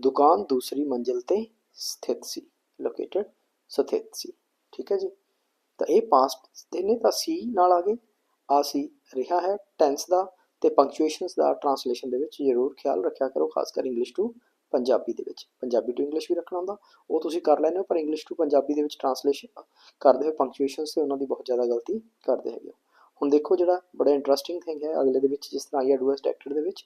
ਦੁਕਾਨ ਦੂਸਰੀ ਮੰਜ਼ਿਲ ਤੇ ਸਥਿਤ ਸੀ। ਲੋਕੇਟਡ ਸਥਿਤ ਸੀ। ਠੀਕ ਹੈ ਜੀ। ਤਾਂ ਇਹ ਪਾਸਟ ਦੇ ਨੇ ਤਾਂ ਸੀ ਨਾਲ ਆ ਗਏ। ਆ ਸੀ ਰਿਹਾ ਹੈ ਟੈਂਸ ਦਾ ਤੇ ਪੰਕਚੁਏਸ਼ਨਸ ਦਾ ਟ੍ਰਾਂਸਲੇਸ਼ਨ ਦੇ ਵਿੱਚ ਜ਼ਰੂਰ ਖਿਆਲ ਰੱਖਿਆ ਕਰੋ, ਖਾਸ ਕਰ ਇੰਗਲਿਸ਼ ਟੂ ਪੰਜਾਬੀ ਦੇ ਵਿੱਚ। ਪੰਜਾਬੀ ਟੂ ਇੰਗਲਿਸ਼ ਵੀ ਰੱਖਣਾ ਹੁੰਦਾ। ਉਹ ਤੁਸੀਂ ਕਰ ਲੈਂਦੇ ਹੋ, ਪਰ ਇੰਗਲਿਸ਼ ਟੂ ਪੰਜਾਬੀ ਦੇ ਵਿੱਚ ਟ੍ਰਾਂਸਲੇਸ਼ਨ ਕਰਦੇ ਹੋਏ ਪੰਕਚੁਏਸ਼ਨਸ ਤੇ ਉਹਨਾਂ ਦੀ ਬਹੁਤ ਜ਼ਿਆਦਾ ਗਲਤੀ ਕਰਦੇ ਹੈਗੇ ਹੋ। ਹੁਣ ਦੇਖੋ ਜਿਹੜਾ ਬੜਾ ਇੰਟਰਸਟਿੰਗ ਥਿੰਗ ਹੈ ਅਗਲੇ ਦੇ ਵਿੱਚ, ਜਿਸ ਤਰ੍ਹਾਂ ਆਇਆ ਡੂਐਸ ਡਾਇਰੈਕਟਰ ਦੇ ਵਿੱਚ,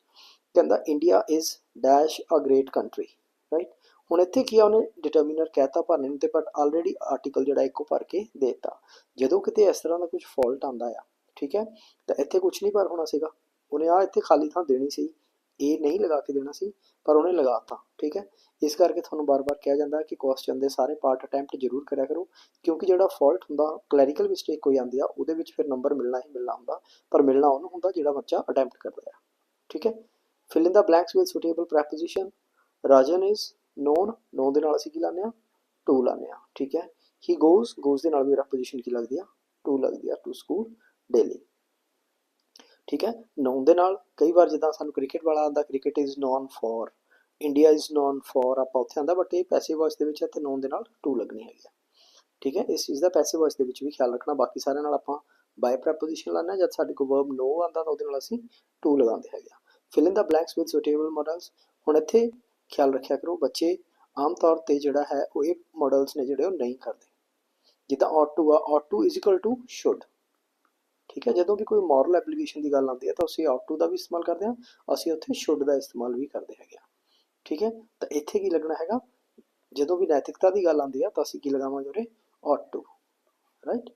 ਕਹਿੰਦਾ India is dash a great country right ਹੁਣ ਇੱਥੇ ਕੀ ਆ, ਉਹਨੇ ਡਿਟਰਮੀਨਰ ਕਹਿਤਾ ਭਰਨੇ ਨੂੰ ਤੇ ਪਰ ਆਲਰੇਡੀ ਆਰਟੀਕਲ ਜਿਹੜਾ ਇੱਕੋ ਭਰ ਕੇ ਦੇਤਾ। ਜਦੋਂ ਕਿਤੇ ਇਸ ਤਰ੍ਹਾਂ ਦਾ ਕੁਝ ਫਾਲਟ ਆਂਦਾ ਆ, ਠੀਕ ਹੈ? ਤਾਂ ਇੱਥੇ ਕੁਝ ਨਹੀਂ ਭਰ ਹੋਣਾ ਸੀਗਾ। ਉਹਨੇ ਆ ਇੱਥੇ ਖਾਲੀ ਥਾਂ ਦੇਣੀ ਸੀ। ਇਹ ਨਹੀਂ ਲਗਾ ਕੇ ਦੇਣਾ ਸੀ, ਪਰ ਉਹਨੇ ਲਗਾਤਾ, ਠੀਕ ਹੈ? ਇਸ ਕਰਕੇ ਤੁਹਾਨੂੰ ਬਾਰ-ਬਾਰ ਕਿਹਾ ਜਾਂਦਾ ਕਿ ਕੁਐਸਚਨ ਦੇ ਸਾਰੇ ਪਾਰਟ ਅਟੈਂਪਟ ਜ਼ਰੂਰ ਕਰਿਆ ਕਰੋ, ਕਿਉਂਕਿ ਜਿਹੜਾ ਫਾਲਟ ਹੁੰਦਾ ਕਲੈਰੀਕਲ ਮਿਸਟੇਕ ਕੋਈ ਆਂਦੀ ਆ, ਉਹਦੇ ਵਿੱਚ ਫਿਰ ਨੰਬਰ ਮਿਲਣਾ ਹੀ ਮਿਲਣਾ ਹੁੰਦਾ, ਪਰ ਮਿਲਣਾ ਉਹਨੂੰ ਹੁੰਦਾ ਜਿਹੜਾ ਬੱਚਾ ਅਟੈਂਪਟ ਕਰਦਾ ਹੈ ਠੀਕ ਹੈ? Fill in the blanks with suitable preposition Rajan is known known ਦੇ ਨਾਲ ਅਸੀਂ ਕੀ ਲਾਉਂਦੇ ਆ ਟੂ ਲਾਉਂਦੇ ਆ ਠੀਕ ਹੈ? ਹੀ ਗੋਜ਼ ਗੋਜ਼ ਦੇ ਨਾਲ ਵੀ ਪ੍ਰੈਪੋਜੀਸ਼ਨ ਕੀ ਲੱਗਦੀ ਆ? ਟੂ ਲੱਗਦੀ ਆ ਟੂ ਸਕੂਲ ਡੇਲੀ ਠੀਕ ਹੈ? ਨੌਨ ਦੇ ਨਾਲ ਕਈ ਵਾਰ ਜਿੱਦਾਂ ਸਾਨੂੰ ਕ੍ਰਿਕਟ ਵਾਲਾ ਆਂਦਾ cricket is known for India is known for ਆਪਾਂ ਉੱਥੇ ਆਂਦਾ ਬਟ ਇਹ ਪੈਸੇ ਵੌਇਸ ਦੇ ਵਿੱਚ ਇੱਥੇ ਨੋਨ ਦੇ ਨਾਲ ਟੂ ਲੱਗਣੀ ਹੈਗੀ ਆ। ਠੀਕ ਹੈ? ਇਸ ਚੀਜ਼ ਦਾ ਪੈਸੇ ਵੌਇਸ ਦੇ ਵਿੱਚ ਵੀ ਖਿਆਲ ਰੱਖਣਾ, ਬਾਕੀ ਸਾਰਿਆਂ ਨਾਲ ਆਪਾਂ ਬਾਈ ਪ੍ਰੈਪੋਜੀਸ਼ਨ ਲਾਣਾ ਜਦ ਸਾਡੇ ਕੋਲ ਵਰਬ ਨੋ ਆਂਦਾ ਤਾਂ ਉਹਦੇ ਨਾਲ ਅਸੀਂ ਟੂ ਲਗਾਉਂਦੇ ਹੈਗੇ ਆ। Fill in the blanks with suitable modals ਹੁਣ ਇੱਥੇ ਖਿਆਲ ਰੱਖਿਆ ਕਰੋ, ਬੱਚੇ ਆਮ ਤੌਰ ਤੇ ਜਿਹੜਾ ਹੈ, ਉਹ ਇਹ ਮਾਡਲਸ ਨੇ ਜਿਹੜੇ ਉਹ ਨਹੀਂ ਕਰਦੇ। ਜਿੱਦਾਂ ought to ਆ, ought to is equal to should ਠੀਕ ਹੈ, ਜਦੋਂ ਵੀ ਕੋਈ ਮੋਰਲ ਐਪਲੀਕੇਸ਼ਨ ਦੀ ਗੱਲ ਆਉਂਦੀ ਹੈ ਤਾਂ ਅਸੀਂ ought to ਦਾ ਵੀ ਇਸਤੇਮਾਲ ਕਰਦੇ ਹਾਂ, ਅਸੀਂ ਉੱਥੇ ਸ਼ੁੱਡ ਦਾ ਇਸਤੇਮਾਲ ਵੀ ਕਰਦੇ ਹੈਗੇ ਆ ਠੀਕ ਹੈ, ਤਾਂ ਇੱਥੇ ਕੀ ਲੱਗਣਾ ਹੈਗਾ? ਜਦੋਂ ਵੀ ਨੈਤਿਕਤਾ ਦੀ ਗੱਲ ਆਉਂਦੀ ਹੈ ਤਾਂ ਅਸੀਂ ਕੀ ਲਗਾਵਾਂਗੇ ਉਰੇ? ought to right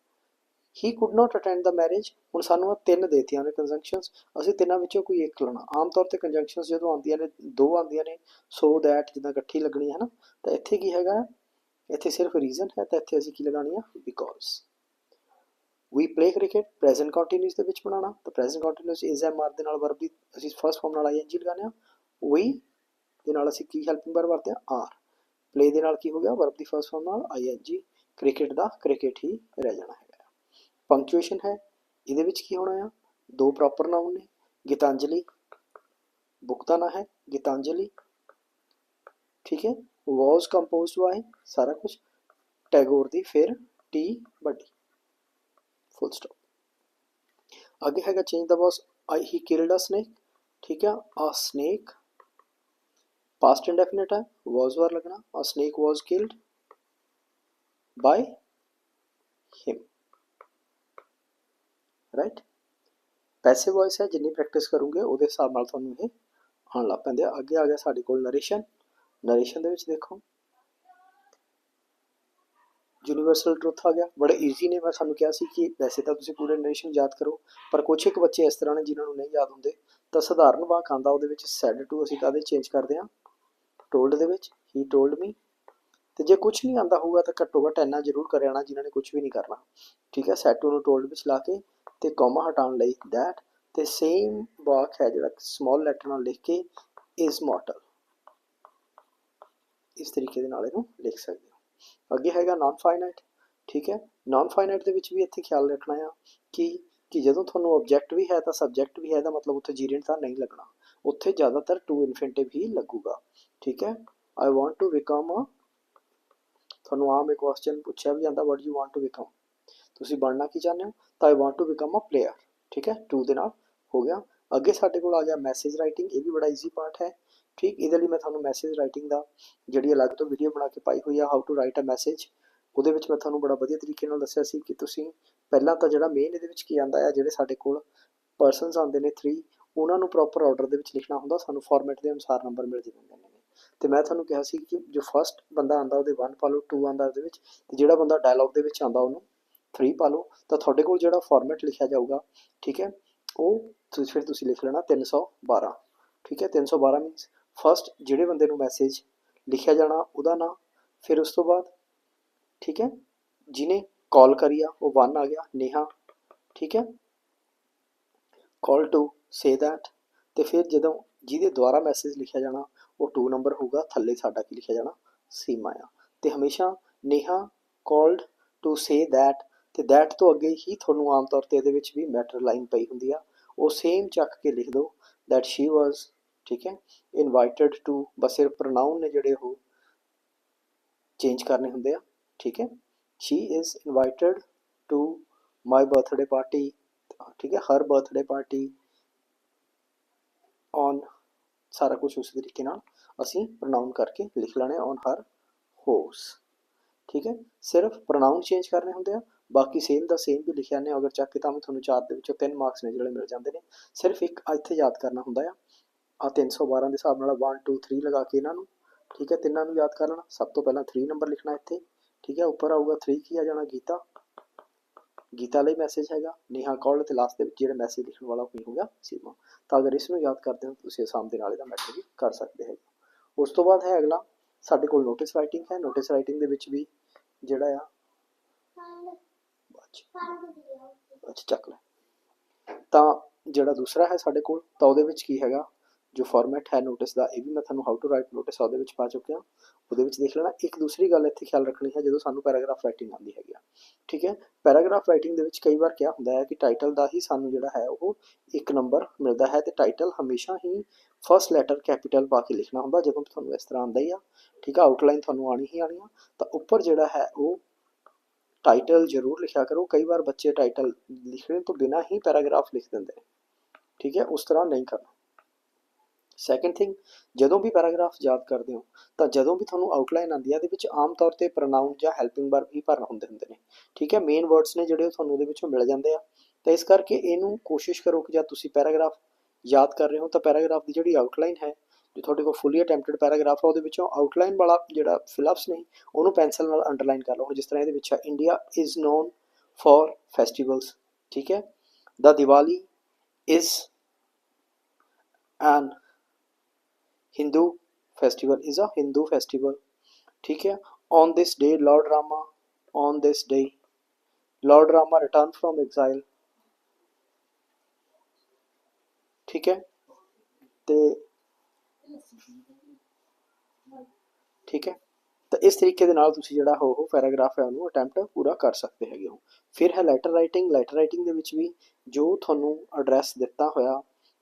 he could not attend the marriage ਹੁਣ ਸਾਨੂੰ ਤਿੰਨ ਦੇਤੀਆਂ ਨੇ ਕੰਜੰਕਸ਼ਨਸ ਅਸੀਂ ਤਿੰਨਾਂ ਵਿੱਚੋਂ ਕੋਈ ਇੱਕ ਲੈਣਾ। ਆਮ ਤੌਰ ਤੇ ਕੰਜੰਕਸ਼ਨਸ ਜਦੋਂ ਆਉਂਦੀਆਂ ਨੇ, ਦੋ ਆਉਂਦੀਆਂ ਨੇ ਸੋ ਦੈਟ ਜਿੱਦਾਂ ਇਕੱਠੀ ਲੱਗਣੀ ਹੈ ਨਾ, ਤਾਂ ਇੱਥੇ ਕੀ ਹੈਗਾ? ਇੱਥੇ ਸਿਰਫ ਰੀਜ਼ਨ ਹੈ, ਤਾਂ ਇੱਥੇ ਅਸੀਂ ਕੀ ਲਗਾਣੀ ਆ? Because we play cricket present continuous ਦੇ ਵਿੱਚ ਬਣਾਉਣਾ। ਤਾਂ present continuous is am are ਦੇ ਨਾਲ ਵਰਬ ਦੀ ਅਸੀਂ ਫਰਸਟ ਫਾਰਮ ਨਾਲ ਆਈਐਨਜੀ ਲਗਾਉਂਦੇ ਆ ਵੀ ਦੇ ਨਾਲ ਅਸੀਂ ਕੀ ਹੈਲਪਿੰਗ ਵਰਬ ਵਰਤਦੇ ਆ ਆਰ ਪਲੇ ਦੇ ਨਾਲ ਕੀ ਹੋ ਗਿਆ? ਵਰਬ ਦੀ ਫਰਸਟ ਫਾਰਮ ਨਾਲ ਆਈਐਨਜੀ ਕ੍ਰਿਕਟ ਦਾ ਕ੍ਰਿਕਟ ਹੀ ਰਹਿ ਜਾਣਾ ਹੈਗਾ। ਪੰਕਚੁਏਸ਼ਨ ਹੈ। ਇਹਦੇ ਵਿੱਚ ਕੀ ਹੋਣਾ ਆ? ਦੋ ਪ੍ਰੋਪਰ ਨਾਉਨ ਨੇ। ਗੀਤਾਂਜਲੀ ਬੁੱਕ ਨਾਂ ਹੈ। ਗੀਤਾਂਜਲੀ, ਠੀਕ ਹੈ। ਵਾਸ ਕੰਪੋਜ਼ਡ ਬਾਈ ਸਾਰਾ ਕੁਝ ਟੈਗੋਰ ਦੀ ਫਿਰ ਟੀ ਵੱਡੀ। ਫੁੱਲ ਸਟਾਪ ਅੱਗੇ ਹੈਗਾ change the was I he killed a snake ਠੀਕ ਹੈ ਅ ਸਨੇਕ ਪਾਸਟ ਇੰਡੈਫਿਨਿਟ ਹੈ ਵਾਸ ਵਾਰ ਲੱਗਣਾ a snake was killed by him right passive voice ਹੈ ਜਿੰਨੀ ਪ੍ਰੈਕਟਿਸ ਕਰੋਗੇ, ਉਹਦੇ ਹਿਸਾਬ ਨਾਲ ਤੁਹਾਨੂੰ ਇਹ ਆਉਣ ਲੱਗ ਪੈਂਦੇ ਆ। ਅੱਗੇ ਆ ਗਿਆ ਸਾਡੇ ਕੋਲ ਨਰੇਸ਼ਨ ਨਰੇਸ਼ਨ ਦੇ ਵਿੱਚ ਦੇਖੋ। ਯੂਨੀਵਰਸਲ ਟਰੁੱਥ ਆ ਗਿਆ। ਬੜਾ ਈਜ਼ੀ ਨੇ, ਮੈਂ ਸਾਨੂੰ ਕਿਹਾ ਸੀ ਕਿ ਵੈਸੇ ਤਾਂ ਤੁਸੀਂ ਪੂਰੇ ਨਰੇਸ਼ਨ ਯਾਦ ਕਰੋ, ਪਰ ਕੁਝ ਇੱਕ ਬੱਚੇ ਇਸ ਤਰ੍ਹਾਂ ਨੇ ਜਿਨ੍ਹਾਂ ਨੂੰ ਨਹੀਂ ਯਾਦ ਹੁੰਦੇ, ਤਾਂ ਸਧਾਰਨ ਵਾਕ ਆਂਦਾ ਉਹਦੇ ਵਿੱਚ ਸੈਡ ਟੂ ਅਸੀਂ ਕਾਦੇ ਚੇਂਜ ਕਰਦੇ ਆ ਟੋਲਡ ਦੇ ਵਿੱਚ ਹੀ ਟੋਲਡ ਮੀ ਤੇ ਜੇ ਕੁਝ ਨਹੀਂ ਆਂਦਾ ਹੋਊਗਾ, ਤਾਂ ਘੱਟੋ ਘੱਟ ਇੰਨਾ ਜ਼ਰੂਰ ਕਰਿਆਣਾ ਜਿਨ੍ਹਾਂ ਨੇ ਕੁਝ ਵੀ ਨਹੀਂ ਕਰਨਾ। ਠੀਕ ਹੈ ਸੈਡ ਟੂ ਨੂੰ ਟੋਲਡ ਵਿੱਚ ਲਾ ਕੇ ਤੇ ਕੋਮਾ ਹਟਾਉਣ ਲਈ ਦੈਟ ਤੇ ਸੇਮ ਵਾਕ ਹੈ ਜਿਹੜਾ ਸਮਾਲ ਲੈਟਰ ਨਾਲ ਲਿਖ ਕੇ ਇਜ਼ mortal ਇਸ ਤਰੀਕੇ ਦੇ ਨਾਲ ਇਹਨੂੰ ਲਿਖ ਸਕਦੇ ਅੱਗੇ ਹੈਗਾ ਨਾਨ ਫਾਈਨਾਈਟ ਠੀਕ ਹੈ? ਨਾਨ ਫਾਈਨਾਈਟ ਦੇ ਵਿੱਚ ਵੀ ਇੱਥੇ ਖਿਆਲ ਰੱਖਣਾ ਆ ਕਿ ਕਿ ਜਦੋਂ ਤੁਹਾਨੂੰ ਆਬਜੈਕਟ ਵੀ ਹੈ ਤਾਂ ਸਬਜੈਕਟ ਵੀ ਹੈ ਦਾ ਮਤਲਬ ਉੱਥੇ ਜੀਰੈਂਟ ਤਾਂ ਨਹੀਂ ਲੱਗਣਾ। ਉੱਥੇ ਜ਼ਿਆਦਾਤਰ ਟੂ ਇਨਫਿਨਿਟਿਵ ਹੀ ਲੱਗੂਗਾ, ਠੀਕ ਹੈ? I want to become a ਤੁਹਾਨੂੰ ਆਮ ਇੱਕ ਕੁਐਸਚਨ ਪੁੱਛਿਆ ਵੀ ਜਾਂਦਾ what you want to become ਤੁਸੀਂ ਬਣਨਾ ਕੀ ਚਾਹੁੰਦੇ ਹੋ? ਤਾਂ I want to become a player ਠੀਕ ਹੈ? ਟੂ ਦੇ ਨਾਲ ਹੋ ਗਿਆ। ਅੱਗੇ ਸਾਡੇ ਕੋਲ ਆ ਗਿਆ ਮੈਸੇਜ ਰਾਈਟਿੰਗ ਇਹ ਵੀ ਬੜਾ ਈਜ਼ੀ ਪਾਰਟ ਹੈ। ਠੀਕ, ਇਹਦੇ ਲਈ ਮੈਂ ਤੁਹਾਨੂੰ ਮੈਸੇਜ ਰਾਈਟਿੰਗ ਦਾ ਜਿਹੜੀ ਅਲੱਗ ਤੋਂ ਵੀਡੀਓ ਬਣਾ ਕੇ ਪਾਈ ਹੋਈ ਆ how to write a message ਉਹਦੇ ਵਿੱਚ ਮੈਂ ਤੁਹਾਨੂੰ ਬੜਾ ਵਧੀਆ ਤਰੀਕੇ ਨਾਲ ਦੱਸਿਆ ਸੀ ਕਿ ਤੁਸੀਂ ਪਹਿਲਾਂ ਤਾਂ ਜਿਹੜਾ ਮੇਨ ਇਹਦੇ ਵਿੱਚ ਕੀ ਆਂਦਾ ਆ, ਜਿਹੜੇ ਸਾਡੇ ਕੋਲ ਪਰਸਨਸ ਆਉਂਦੇ ਨੇ 3 ਉਹਨਾਂ ਨੂੰ ਪ੍ਰੋਪਰ ਆਰਡਰ ਦੇ ਵਿੱਚ ਲਿਖਣਾ ਹੁੰਦਾ, ਸਾਨੂੰ ਫਾਰਮੈਟ ਦੇ ਅਨੁਸਾਰ ਨੰਬਰ ਮਿਲ ਜਾਂਦੇ ਨੇ। ਤੇ ਮੈਂ ਤੁਹਾਨੂੰ ਕਿਹਾ ਸੀ ਕਿ ਜੋ ਫਰਸਟ ਬੰਦਾ ਆਂਦਾ, ਉਹਦੇ 1 ਪਾ ਲਓ 2 ਆਂਦਾ ਉਹਦੇ ਵਿੱਚ, ਤੇ ਜਿਹੜਾ ਬੰਦਾ ਡਾਇਲੌਗ ਦੇ ਵਿੱਚ ਆਂਦਾ, ਉਹਨੂੰ 3 ਪਾ ਲਓ, ਤਾਂ ਤੁਹਾਡੇ ਕੋਲ ਜਿਹੜਾ ਫਾਰਮੈਟ ਲਿਖਿਆ ਜਾਊਗਾ, ਠੀਕ ਹੈ, ਉਹ ਤੁਸੀਂ ਫਿਰ ਤੁਸੀਂ ਲਿਖ ਲੈਣਾ 312 ਠੀਕ ਹੈ 312 ਮੀਨਸ ਫਸਟ ਜਿਹੜੇ ਬੰਦੇ ਨੂੰ ਮੈਸੇਜ ਲਿਖਿਆ ਜਾਣਾ, ਉਹਦਾ ਨਾਮ ਫਿਰ ਉਸ ਤੋਂ ਬਾਅਦ ਠੀਕ ਹੈ, ਜਿਹਨੇ ਕਾਲ ਕਰੀ ਆ, ਉਹ 1 ਆ ਗਿਆ, ਨੇਹਾ, ਠੀਕ ਹੈ। ਕਾਲ ਟੂ ਸੇ ਦੈਟ ਤੇ ਫਿਰ ਜਦੋਂ ਜਿਹਦੇ ਦੁਆਰਾ ਮੈਸੇਜ ਲਿਖਿਆ ਜਾਣਾ, ਉਹ 2 ਨੰਬਰ ਹੋਊਗਾ, ਥੱਲੇ ਸਾਡਾ ਕੀ ਲਿਖਿਆ ਜਾਣਾ, ਸੀਮਾ ਆ। ਤੇ ਹਮੇਸ਼ਾ Neha called to say that ਤੇ ਦੈਟ ਤੋਂ ਅੱਗੇ ਹੀ ਤੁਹਾਨੂੰ ਆਮ ਤੌਰ ਤੇ ਇਹਦੇ ਵਿੱਚ ਵੀ ਮੈਟਰ ਲਾਈਨ ਪਈ ਹੁੰਦੀ ਆ। ਉਹ ਸੇਮ ਚੱਕ ਕੇ ਲਿਖ ਦਿਓ ਦੈਟ ਸ਼ੀ ਵਾਸ ਠੀਕ ਹੈ? ਇਨਵਾਈਟਡ ਟੂ ਬਸ ਸਿਰਫ ਪ੍ਰੋਨਾਉਨ ਨੇ ਜਿਹੜੇ ਉਹ ਚੇਂਜ ਕਰਨੇ ਹੁੰਦੇ ਆ, ਠੀਕ ਹੈ? She is invited to my birthday party ਠੀਕ ਹੈ? ਹਰ ਬਰਥਡੇ ਪਾਰਟੀ ਔਨ ਸਾਰਾ ਕੁਝ ਉਸ ਤਰੀਕੇ ਨਾਲ ਅਸੀਂ ਪ੍ਰੋਨਾਉਨ ਕਰਕੇ ਲਿਖ ਲੈਣੇ ਔਨ ਹਰ ਹੋਸ ਠੀਕ ਹੈ? ਸਿਰਫ ਪ੍ਰੋਨਾਉਨ ਚੇਂਜ ਕਰਨੇ ਹੁੰਦੇ ਆ, ਬਾਕੀ ਸੇਮ ਦਾ ਸੇਮ ਵੀ ਲਿਖਿਆ ਨੇ ਅਗਰ ਚੱਕ ਕੇ ਤਾਂ ਵੀ ਤੁਹਾਨੂੰ ਚਾਰ ਦੇ ਵਿੱਚੋਂ ਤਿੰਨ ਮਾਰਕਸ ਨੇ ਜਿਹੜੇ ਮਿਲ ਜਾਂਦੇ ਨੇ, ਸਿਰਫ ਇੱਕ ਇੱਥੇ ਯਾਦ ਕਰਨਾ ਹੁੰਦਾ ਆ ਆ 312 ਦੇ ਹਿਸਾਬ ਨਾਲ 1 2 3 ਲਗਾ ਕੇ ਇਹਨਾਂ ਨੂੰ, ਠੀਕ ਹੈ, ਤਿੰਨਾਂ ਨੂੰ ਯਾਦ ਕਰ ਲੈਣਾ। ਸਭ ਤੋਂ ਪਹਿਲਾਂ 3 ਨੰਬਰ ਲਿਖਣਾ ਇੱਥੇ, ਠੀਕ ਹੈ, ਉੱਪਰ ਆਊਗਾ 3 ਕੀ ਆ ਜਾਣਾ, ਗੀਤਾ। ਗੀਤਾ ਲਈ ਮੈਸੇਜ ਹੈਗਾ, ਨੇਹਾ ਕੌਲ ਤੇ ਲਾਸਟ ਦੇ ਵਿੱਚ ਜਿਹੜਾ ਮੈਸੇਜ ਲਿਖਣ ਵਾਲਾ ਕੋਈ ਹੋਗਾ ਸੀਮਾ। ਤਾਂ ਅਗਰ ਇਸ ਨੂੰ ਯਾਦ ਕਰਦੇ ਹੋ, ਤੁਸੀਂ ਆਸਾਮ ਦੇ ਨਾਲ ਇਹਦਾ ਮੈਟਰ ਵੀ ਕਰ ਸਕਦੇ ਹੋ। ਉਸ ਤੋਂ ਬਾਅਦ ਹੈ ਅਗਲਾ, ਸਾਡੇ ਕੋਲ ਨੋਟਿਸ ਰਾਈਟਿੰਗ ਹੈ। ਨੋਟਿਸ ਰਾਈਟਿੰਗ ਦੇ ਵਿੱਚ ਵੀ ਜਿਹੜਾ ਆ ਅੱਛਾ, ਚੱਕ ਲੈ। ਤਾਂ ਜਿਹੜਾ ਦੂਸਰਾ ਹੈ ਸਾਡੇ ਕੋਲ, ਤਾਂ ਉਹਦੇ ਵਿੱਚ ਕੀ ਹੈਗਾ ਜੋ ਫਾਰਮੈਟ ਹੈ ਨੋਟਿਸ ਦਾ, ਇਹ ਵੀ ਮੈਂ ਤੁਹਾਨੂੰ ਹਾਊ ਟੂ ਰਾਈਟ ਨੋਟਿਸ ਉਹਦੇ ਵਿੱਚ ਪਾ ਚੁੱਕਿਆ। ਉਹਦੇ ਵਿੱਚ ਦੇਖ ਲੈਣਾ, ਇੱਕ ਦੂਸਰੀ ਗੱਲ ਇੱਥੇ ਖਿਆਲ ਰੱਖਣੀ ਹੈ, ਜਦੋਂ ਸਾਨੂੰ ਪੈਰਾਗ੍ਰਾਫ ਰਾਈਟਿੰਗ ਆਉਂਦੀ ਹੈਗੀ ਆ। ਠੀਕ ਹੈ? ਪੈਰਾਗ੍ਰਾਫ ਰਾਈਟਿੰਗ ਦੇ ਵਿੱਚ ਕਈ ਵਾਰ ਕਿਹਾ ਹੁੰਦਾ ਹੈ ਕਿ ਟਾਈਟਲ ਦਾ ਹੀ ਸਾਨੂੰ ਜਿਹੜਾ ਹੈ, ਉਹ ਇੱਕ ਨੰਬਰ ਮਿਲਦਾ ਹੈ ਤੇ ਟਾਈਟਲ ਹਮੇਸ਼ਾ ਹੀ ਫਰਸਟ ਲੈਟਰ ਕੈਪੀਟਲ ਪਾ ਕੇ ਲਿਖਣਾ ਹੁੰਦਾ, ਜਦੋਂ ਵੀ ਤੁਹਾਨੂੰ ਇਸ ਤਰ੍ਹਾਂ ਆਉਂਦਾ ਹੀ ਆ। ਠੀਕ ਆ? ਆਊਟਲਾਈਨ ਤੁਹਾਨੂੰ ਆਣੀ ਹੀ ਆਣੀ ਆ। ਤਾਂ ਉੱਪਰ ਜਿਹੜਾ ਹੈ, ਉਹ ਟਾਈਟਲ ਜ਼ਰੂਰ ਲਿਖਿਆ ਕਰੋ। ਕਈ ਵਾਰ ਬੱਚੇ ਟਾਈਟਲ ਲਿਖਣ ਤੋਂ ਬਿਨਾ ਹੀ ਪੈਰਾਗ੍ਰਾਫ ਲਿਖ ਦਿੰਦੇ ਨੇ। ਠੀਕ ਹੈ? ਉਸ ਤਰ੍ਹਾਂ ਨਹੀਂ ਕਰਨਾ। ਸੈਕੰਡ ਥਿੰਗ ਜਦੋਂ ਵੀ ਪੈਰਾਗ੍ਰਾਫ ਯਾਦ ਕਰਦੇ ਹੋ, ਤਾਂ ਜਦੋਂ ਵੀ ਤੁਹਾਨੂੰ ਆਊਟਲਾਈਨ ਆਉਂਦੀ ਹੈ ਇਹਦੇ ਵਿੱਚ ਆਮ ਤੌਰ ਤੇ ਪ੍ਰੋਨਾਊਨ ਜਾਂ ਹੈਲਪਿੰਗ ਵਰਬ ਹੀ ਭਰਨ ਹੁੰਦੇ ਹੁੰਦੇ ਨੇ। ਠੀਕ ਹੈ ਮੇਨ ਵਰਡਸ ਨੇ ਜਿਹੜੇ ਉਹ ਤੁਹਾਨੂੰ ਉਹਦੇ ਵਿੱਚੋਂ ਮਿਲ ਜਾਂਦੇ ਆ। ਤਾਂ ਇਸ ਕਰਕੇ ਇਹਨੂੰ ਕੋਸ਼ਿਸ਼ ਕਰੋ ਕਿ ਜਦ ਤੁਸੀਂ ਪੈਰਾਗ੍ਰਾਫ ਯਾਦ ਕਰ ਰਹੇ ਹੋ, ਤਾਂ ਪੈਰਾਗ੍ਰਾਫ ਦੀ ਜਿਹੜੀ ਆਊਟਲਾਈਨ ਹੈ, ਜੋ ਤੁਹਾਡੇ ਕੋਲ ਫੁੱਲੀ ਅਟੈਂਪਟਡ ਪੈਰਾਗ੍ਰਾਫ ਆ, ਉਹਦੇ ਵਿੱਚੋਂ ਆਊਟਲਾਈਨ ਵਾਲਾ ਜਿਹੜਾ ਫਿਲਅਪਸ ਨੇ, ਉਹਨੂੰ ਪੈਨਸਲ ਨਾਲ ਅੰਡਰਲਾਈਨ ਕਰ ਲਓ। ਹੁਣ ਜਿਸ ਤਰ੍ਹਾਂ ਇਹਦੇ ਵਿੱਚ ਹੈ India is known for festivals ਠੀਕ ਹੈ? The Diwali is an Hindu festival is a Hindu festival. ठीक है On this day, Lord Rama, on this day, Lord Rama returned from exile. ठीक है ਤੇ ਠੀਕ ਹੈ ਤਾਂ ਇਸ ਤਰੀਕੇ ਦੇ ਨਾਲ ਤੁਸੀਂ ਜਿਹੜਾ ਉਹ ਪੈਰਾਗ੍ਰਾਫ ਹੈ ਉਹਨੂੰ ਅਟੈਂਪਟ ਪੂਰਾ ਕਰ ਸਕਦੇ ਹੈਗੇ ਹੋ ਫਿਰ ਹੈ ਲੈਟਰ ਰਾਈਟਿੰਗ ਲੈਟਰ ਰਾਈਟਿੰਗ ਦੇ ਵਿੱਚ ਵੀ ਜੋ ਤੁਹਾਨੂੰ ਐਡਰੈਸ ਦਿੱਤਾ ਹੋਇਆ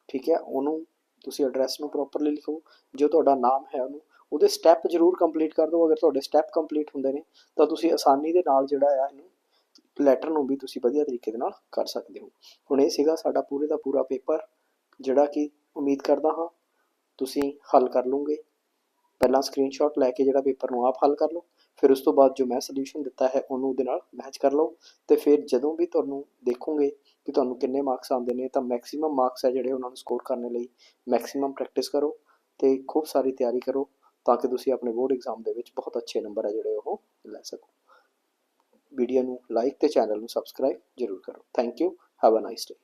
ਠੀਕ ਹੈ ਉਹਨੂੰ ਤੁਸੀਂ ਐਡਰੈਸ ਨੂੰ ਪ੍ਰੋਪਰਲੀ ਲਿਖੋ, ਜੋ ਤੁਹਾਡਾ ਨਾਮ ਹੈ ਉਹਨੂੰ, ਉਹਦੇ ਸਟੈਪ ਜ਼ਰੂਰ ਕੰਪਲੀਟ ਕਰ ਦਿਓ, ਅਗਰ ਤੁਹਾਡੇ ਸਟੈਪ ਕੰਪਲੀਟ ਹੁੰਦੇ ਨੇ, ਤਾਂ ਤੁਸੀਂ ਆਸਾਨੀ ਦੇ ਨਾਲ ਜਿਹੜਾ ਆ ਇਹਨੂੰ ਲੈਟਰ ਨੂੰ ਵੀ ਤੁਸੀਂ ਵਧੀਆ ਤਰੀਕੇ ਦੇ ਨਾਲ ਕਰ ਸਕਦੇ ਹੋ। ਹੁਣ ਇਹ ਸੀਗਾ ਸਾਡਾ ਪੂਰੇ ਦਾ ਪੂਰਾ ਪੇਪਰ ਜਿਹੜਾ ਕਿ ਉਮੀਦ ਕਰਦਾ ਹਾਂ ਤੁਸੀਂ ਹੱਲ ਕਰ ਲਓਗੇ। ਪਹਿਲਾਂ ਸਕਰੀਨਸ਼ਾਟ ਲੈ ਕੇ ਜਿਹੜਾ ਪੇਪਰ ਨੂੰ ਆਪ ਹੱਲ ਕਰ ਲਓ ਫਿਰ ਉਸ ਤੋਂ ਬਾਅਦ ਜੋ ਮੈਂ ਸੋਲੂਸ਼ਨ ਦਿੱਤਾ ਹੈ, ਉਹਨੂੰ ਉਹਦੇ ਨਾਲ ਮੈਚ ਕਰ ਲਓ ਤੇ ਫਿਰ ਜਦੋਂ ਵੀ ਤੁਹਾਨੂੰ ਦੇਖੋਗੇ ਕਿ ਤੁਹਾਨੂੰ ਕਿੰਨੇ ਮਾਰਕਸ ਆਉਂਦੇ ਨੇ, ਤਾਂ ਮੈਕਸਿਮਮ ਮਾਰਕਸ ਹੈ ਜਿਹੜੇ ਉਹਨਾਂ ਨੂੰ ਸਕੋਰ ਕਰਨ ਲਈ ਮੈਕਸਿਮਮ ਪ੍ਰੈਕਟਿਸ ਕਰੋ ਤੇ ਖੂਬ ਸਾਰੀ ਤਿਆਰੀ ਕਰੋ ਤਾਂ ਕਿ ਤੁਸੀਂ ਆਪਣੇ ਬੋਰਡ ਐਗਜ਼ਾਮ ਦੇ ਵਿੱਚ ਬਹੁਤ ਅੱਛੇ ਨੰਬਰ ਹੈ ਜਿਹੜੇ ਉਹ ਲੈ ਸਕੋ। ਵੀਡੀਓ ਨੂੰ ਲਾਈਕ ਤੇ ਚੈਨਲ ਨੂੰ ਸਬਸਕ੍ਰਾਈਬ ਜ਼ਰੂਰ ਕਰੋ। Thank you have a nice day